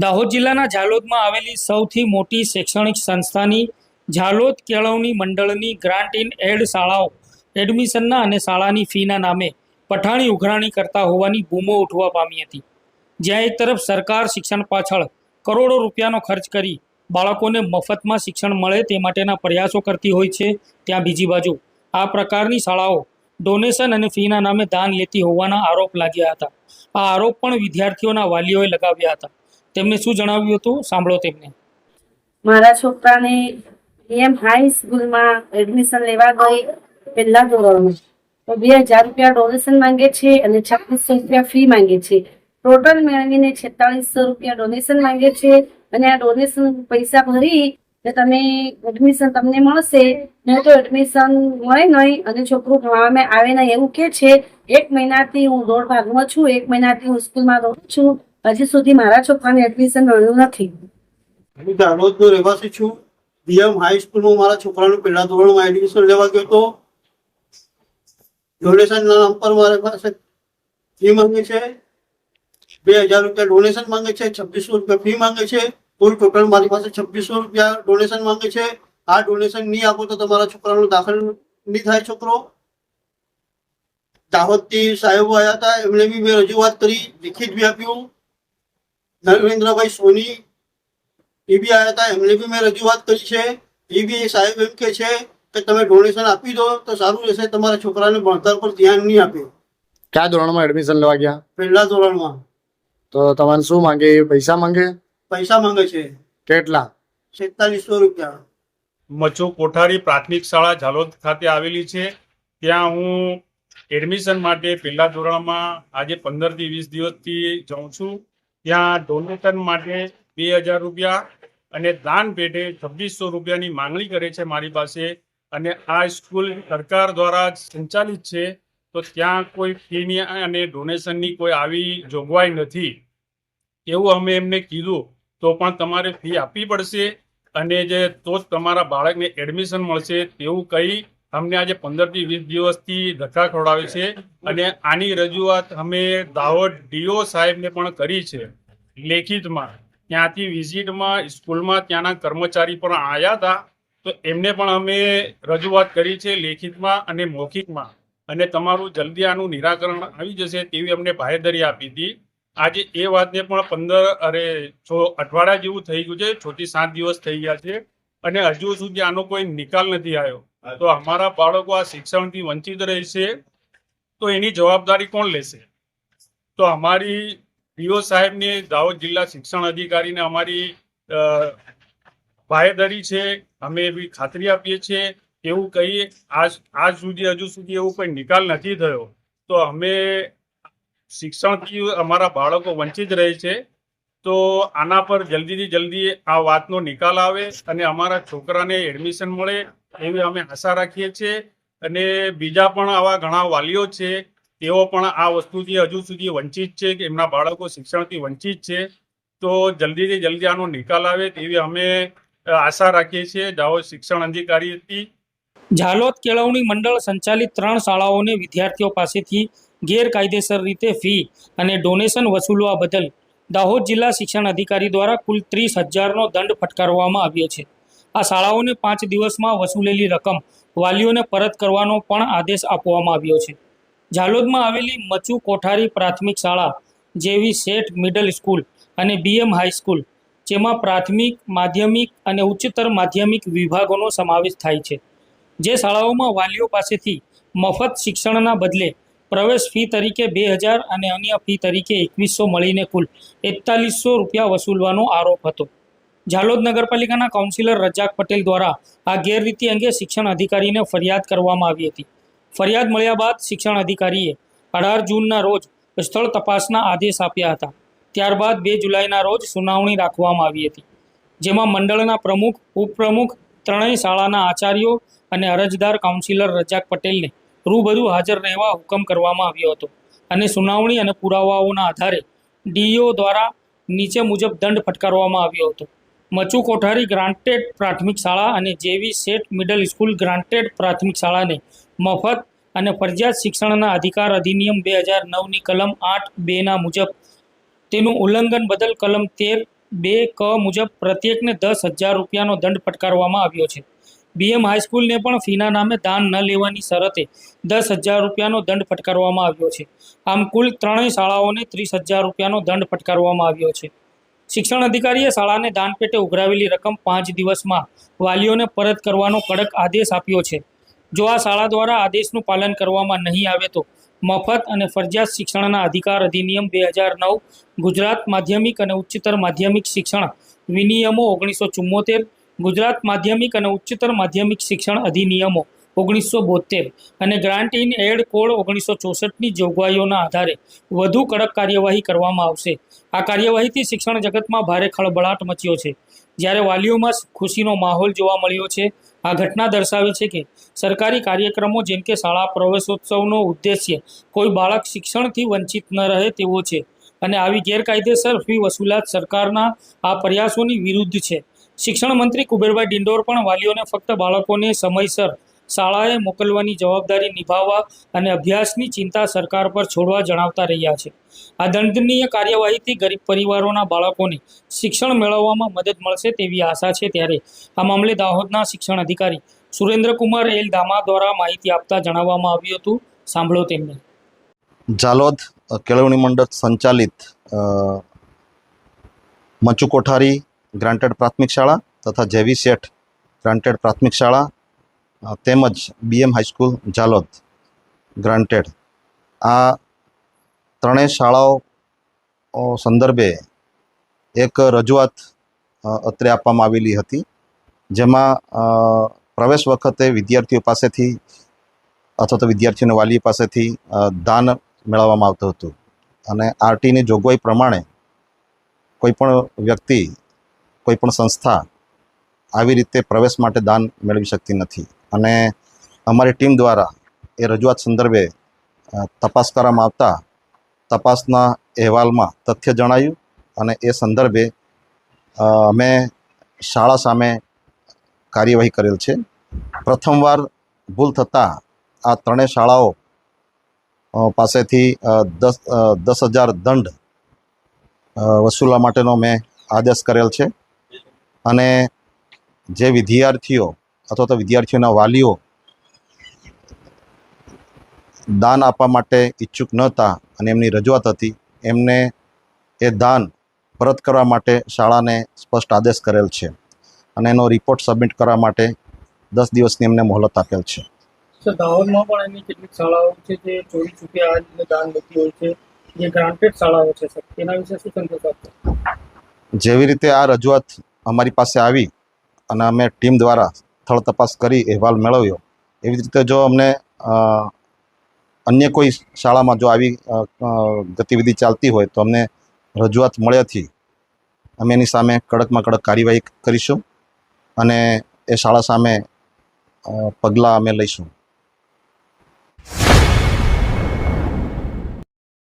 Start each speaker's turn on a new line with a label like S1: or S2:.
S1: દાહોદ જિલ્લાના ઝાલોદમાં આવેલી સૌથી મોટી શૈક્ષણિક સંસ્થાની ઝાલોદ કેળવણી મંડળની ગ્રાન્ટ ઇન એડ શાળાઓ એડમિશનના અને શાળાની ફીના નામે પઠાણી ઉઘરાણી કરતા હોવાની બૂમો ઉઠવા પામી હતી જ્યાં એક તરફ સરકાર શિક્ષણ પાછળ કરોડો રૂપિયાનો ખર્ચ કરી બાળકોને મફતમાં શિક્ષણ મળે તે માટેના પ્રયાસો કરતી હોય છે ત્યાં બીજી બાજુ આ પ્રકારની શાળાઓ ડોનેશન અને ફીના નામે દાન લેતી હોવાના આરોપ લાગ્યા હતા આ આરોપ પણ વિદ્યાર્થીઓના વાલીઓએ લગાવ્યા હતા તેમને શું જણાવ્યું હતું સાંભળો તેમને
S2: મારા છોકરાને એમ હાઈ સ્કૂલમાં એડમિશન લેવા ગઈ પહેલા ધોરણમાં તો બે હજાર રૂપિયા ડોનેશન માંગે છે અને છત્રીસો રૂપિયા ફી માંગે છે ટોટલ મેળવીને છેતાલીસો રૂપિયા ડોનેશન માંગે છે અને આ ડોનેશન પૈસા ભરી ને તમે એડમિશન તમને મળશે નહીં તો એડમિશન મળે નહીં અને છોકરું ભણવામાં આવે નહીં એવું કે છે એક મહિનાથી હું દોઢ ભાગમાં છું એક મહિનાથી હું સ્કૂલમાં રહું છું હજી સુધી મારા છોકરાને એડમિશન મળ્યું નથી
S3: હું દાહોદનો રહેવાસી છું બીએમ હાઈસ્કૂલમાં મારા છોકરાનું પહેલા ધોરણમાં એડમિશન લેવા ગયો હતો ડોનેશનના નામ પર મારે પાસે ફી માંગે છે બે હજાર રૂપિયા ડોનેશન માંગે છે છબ્બીસો રૂપિયા ફી માંગે છે કુલ ટોટલ મારી પાસે છવ્વીસો રૂપિયા ડોનેશન માંગે છે આ ડોનેશન નહીં આપો તો તમારા છોકરાનો દાખલ નહીં થાય છોકરો દાહોદથી સાહેબો આવ્યા હતા એમણે બી મેં રજૂઆત કરી લિખિત બી આપ્યું નરેન્દ્રભાઈ સોની એ બી આવ્યા હતા એમને બી મેં રજૂઆત કરી છે એ બી સાહેબ એમ કે છે કે તમે ડોનેશન આપી દો તો સારું રહેશે તમારા છોકરાને ભણતર પર ધ્યાન નહીં આપે
S1: કયા ધોરણમાં એડમિશન લેવા ગયા પહેલા ધોરણમાં તો તમારે શું માંગે એ પૈસા માંગે
S3: પૈસા માંગે છે કેટલા છેતાલીસો રૂપિયા
S4: મચો કોઠારી પ્રાથમિક શાળા ઝાલોદ ખાતે આવેલી છે ત્યાં હું એડમિશન માટે પહેલા ધોરણમાં આજે પંદરથી વીસ દિવસથી જાઉં છું ત્યાં ડોનેશન માટે બે હજાર રૂપિયા અને દાન પેટે છવ્વીસો રૂપિયાની માંગણી કરે છે મારી પાસે અને આ સ્કૂલ સરકાર દ્વારા સંચાલિત છે તો ત્યાં કોઈ ફીની અને ડોનેશનની કોઈ આવી જોગવાઈ નથી એવું અમે એમને કીધું તો પણ તમારે ફી આપવી પડશે અને જે તો જ તમારા બાળકને એડમિશન મળશે તેવું કહી અમને આજે પંદરથી વીસ દિવસથી ધક્કા ખવડાવે છે અને આની રજૂઆત અમે દાહોદ ડીઓ સાહેબને પણ કરી છે લેખિતમાં ત્યાંથી વિઝિટમાં સ્કૂલમાં ત્યાંના કર્મચારી પણ આવ્યા હતા તો એમને પણ અમે રજૂઆત કરી છે લેખિતમાં અને મૌખિકમાં અને તમારું જલ્દી આનું નિરાકરણ આવી જશે તેવી અમને બાહેધરી આપી હતી આજે એ વાતને પણ પંદર અરે છો અઠવાડિયા જેવું થઈ ગયું છે છોથી સાત દિવસ થઈ ગયા છે અને હજુ સુધી આનો કોઈ નિકાલ નથી આવ્યો તો અમારા બાળકો આ શિક્ષણથી વંચિત રહેશે તો એની જવાબદારી કોણ લેશે તો અમારી ડીઓ સાહેબને દાહોદ જિલ્લા શિક્ષણ અધિકારીને અમારી બાહેધરી છે અમે એવી ખાતરી આપીએ છીએ એવું કહીએ આજ આજ સુધી હજુ સુધી એવો કોઈ નિકાલ નથી થયો તો અમે શિક્ષણથી અમારા બાળકો વંચિત રહે છે તો આના પર જલ્દીથી જલ્દી આ વાતનો નિકાલ આવે અને અમારા છોકરાને એડમિશન મળે એવી અમે આશા રાખીએ છીએ અને બીજા પણ આવા ઘણા વાલીઓ છે તેઓ પણ આ વસ્તુથી હજુ સુધી વંચિત છે કે એમના બાળકો શિક્ષણથી વંચિત છે તો જલ્દીથી જલ્દી આનો નિકાલ આવે તેવી અમે આશા રાખીએ છીએ જાઓ શિક્ષણ અધિકારી હતી ઝાલોદ કેળવણી મંડળ સંચાલિત ત્રણ શાળાઓને વિદ્યાર્થીઓ પાસેથી ગેરકાયદેસર રીતે ફી અને ડોનેશન વસૂલવા બદલ દાહોદ જિલ્લા શિક્ષણ અધિકારી દ્વારા કુલ ત્રીસ હજારનો દંડ ફટકારવામાં આવ્યો છે આ શાળાઓને પાંચ દિવસમાં વસૂલેલી રકમ વાલીઓને પરત કરવાનો પણ આદેશ આપવામાં આવ્યો છે ઝાલોદમાં આવેલી મચુ કોઠારી પ્રાથમિક શાળા જેવી શેઠ મિડલ સ્કૂલ અને બીએમ હાઈસ્કૂલ જેમાં પ્રાથમિક માધ્યમિક અને ઉચ્ચતર માધ્યમિક વિભાગોનો સમાવેશ થાય છે જે શાળાઓમાં વાલીઓ પાસેથી મફત શિક્ષણના બદલે પ્રવેશ ફી તરીકે બે હજાર અને અન્ય ફી તરીકે એકવીસો મળીને કુલ એકતાલીસો રૂપિયા વસૂલવાનો આરોપ હતો ઝાલોદ નગરપાલિકાના કાઉન્સિલર રજાક પટેલ દ્વારા આ ગેરરીતિ અંગે શિક્ષણ અધિકારીને ફરિયાદ કરવામાં આવી હતી ફરિયાદ મળ્યા બાદ શિક્ષણ અધિકારીએ અઢાર જૂનના રોજ સ્થળ તપાસના આદેશ આપ્યા હતા ત્યારબાદ બે જુલાઈના રોજ સુનાવણી રાખવામાં આવી હતી જેમાં મંડળના પ્રમુખ ઉપપ્રમુખ ત્રણેય શાળાના આચાર્યો અને અરજદાર કાઉન્સિલર રજાક પટેલને રૂબરૂ હાજર રહેવા હુકમ કરવામાં આવ્યો હતો અને સુનાવણી અને પુરાવાઓના આધારે ડીઓ દ્વારા નીચે મુજબ દંડ ફટકારવામાં આવ્યો હતો મચુ કોઠારી ગ્રાન્ટેડ પ્રાથમિક શાળા અને જેવી શેઠ મિડલ સ્કૂલ ગ્રાન્ટેડ પ્રાથમિક શાળાને મફત અને ફરજિયાત શિક્ષણના અધિકાર અધિનિયમ બે હજાર નવની કલમ આઠ બેના મુજબ તેનું ઉલ્લંઘન બદલ કલમ તેર બે ક મુજબ પ્રત્યેકને દસ હજાર રૂપિયાનો દંડ ફટકારવામાં આવ્યો છે બીએમ હાઈસ્કૂલને પણ ફીના નામે દાન ન લેવાની શરતે દસ હજાર રૂપિયાનો દંડ ફટકારવામાં આવ્યો છે આમ કુલ ત્રણેય શાળાઓને ત્રીસ હજાર રૂપિયાનો દંડ ફટકારવામાં આવ્યો છે શિક્ષણ અધિકારીએ શાળાને દાનપેટે ઉઘરાવેલી રકમ પાંચ દિવસમાં વાલીઓને પરત કરવાનો કડક આદેશ આપ્યો છે જો આ શાળા દ્વારા આદેશનું પાલન કરવામાં નહીં આવે તો મફત અને ફરજિયાત શિક્ષણના અધિકાર અધિનિયમ બે હજાર નવ ગુજરાત માધ્યમિક અને ઉચ્ચતર માધ્યમિક શિક્ષણ વિનિયમો ઓગણીસો ચુમ્મોતેર ગુજરાત માધ્યમિક અને ઉચ્ચતર માધ્યમિક શિક્ષણ અધિનિયમો ઓગણીસો બોતેર અને ગ્રાન્ટ ઇન એડ કોડ ઓગણીસો ચોસઠની જોગવાઈઓના આધારે વધુ કડક કાર્યવાહી કરવામાં આવશે આ કાર્યવાહીથી શિક્ષણ જગતમાં ભારે ખળબળાટ મચ્યો છે જ્યારે વાલીઓમાં ખુશીનો માહોલ જોવા મળ્યો છે આ ઘટના દર્શાવે છે કે સરકારી કાર્યક્રમો જેમ કે શાળા પ્રવેશોત્સવનો ઉદ્દેશ્ય કોઈ બાળક શિક્ષણથી વંચિત ન રહે તેવો છે અને આવી ગેરકાયદેસર ફી વસૂલાત સરકારના આ પ્રયાસોની વિરુદ્ધ છે શિક્ષણ મંત્રી કુબેરભાઈ ડિંડોર પણ વાલીઓને ફક્ત બાળકોને સમયસર શાળાએ મોકલવાની જવાબદારી નિભાવવા અને અભ્યાસની ચિંતા સરકાર પર છોડવા જણાવતા રહ્યા છે આ દંડનીય કાર્યવાહીથી ગરીબ પરિવારોના બાળકોને શિક્ષણ મેળવવામાં મદદ મળશે તેવી આશા છે ત્યારે આ મામલે દાહોદના શિક્ષણ અધિકારી સુરેન્દ્રકુમાર એલ દામા દ્વારા માહિતી આપતા જણાવવામાં આવ્યું હતું સાંભળો તેમને
S1: ઝાલોદ કેળવણી મંડળ સંચાલિત મંચુ કોઠારી ગ્રાન્ટેડ પ્રાથમિક શાળા તથા જેવી શેઠ ગ્રાન્ટેડ પ્રાથમિક શાળા તેમજ બીએમ હાઈસ્કૂલ ઝાલોદ ગ્રાન્ટેડ આ ત્રણેય શાળાઓ સંદર્ભે એક રજૂઆત અત્રે આપવામાં આવેલી હતી જેમાં પ્રવેશ વખતે વિદ્યાર્થીઓ પાસેથી અથવા તો વિદ્યાર્થીઓના વાલી પાસેથી દાન મેળવવામાં આવતું હતું અને આરટીની જોગવાઈ પ્રમાણે કોઈપણ વ્યક્તિ કોઈપણ સંસ્થા આવી રીતે પ્રવેશ માટે દાન મેળવી શકતી નથી અને અમારી ટીમ દ્વારા એ રજૂઆત સંદર્ભે તપાસ કરવામાં આવતા તપાસના અહેવાલમાં તથ્ય જણાયું અને એ સંદર્ભે અમે શાળા સામે કાર્યવાહી કરેલ છે પ્રથમવાર ભૂલ થતાં આ ત્રણેય શાળાઓ પાસેથી દસ દસ હજાર દંડ વસૂલવા માટેનો મેં આદેશ કરેલ છે અને જે વિદ્યાર્થીઓ અથવા તો વિદ્યાર્થીઓના વાલીઓ દાન આપવા માટે ઈચ્છુક નહોતા અને એમની રજૂઆત હતી એમને એ દાન પરત કરવા માટે શાળાને સ્પષ્ટ આદેશ કરેલ છે અને એનો રિપોર્ટ સબમિટ કરવા માટે દસ દિવસની એમને મોહલત આપેલ છે જેવી રીતે આ રજૂઆત અમારી પાસે આવી અને અમે ટીમ દ્વારા સ્થળ તપાસ કરી અહેવાલ મેળવ્યો એવી જ રીતે જો અમને અન્ય કોઈ શાળામાં જો આવી ગતિવિધિ ચાલતી હોય તો અમને રજૂઆત મળ્યાથી અમે એની સામે કડકમાં કડક કાર્યવાહી કરીશું અને એ શાળા સામે પગલાં અમે લઈશું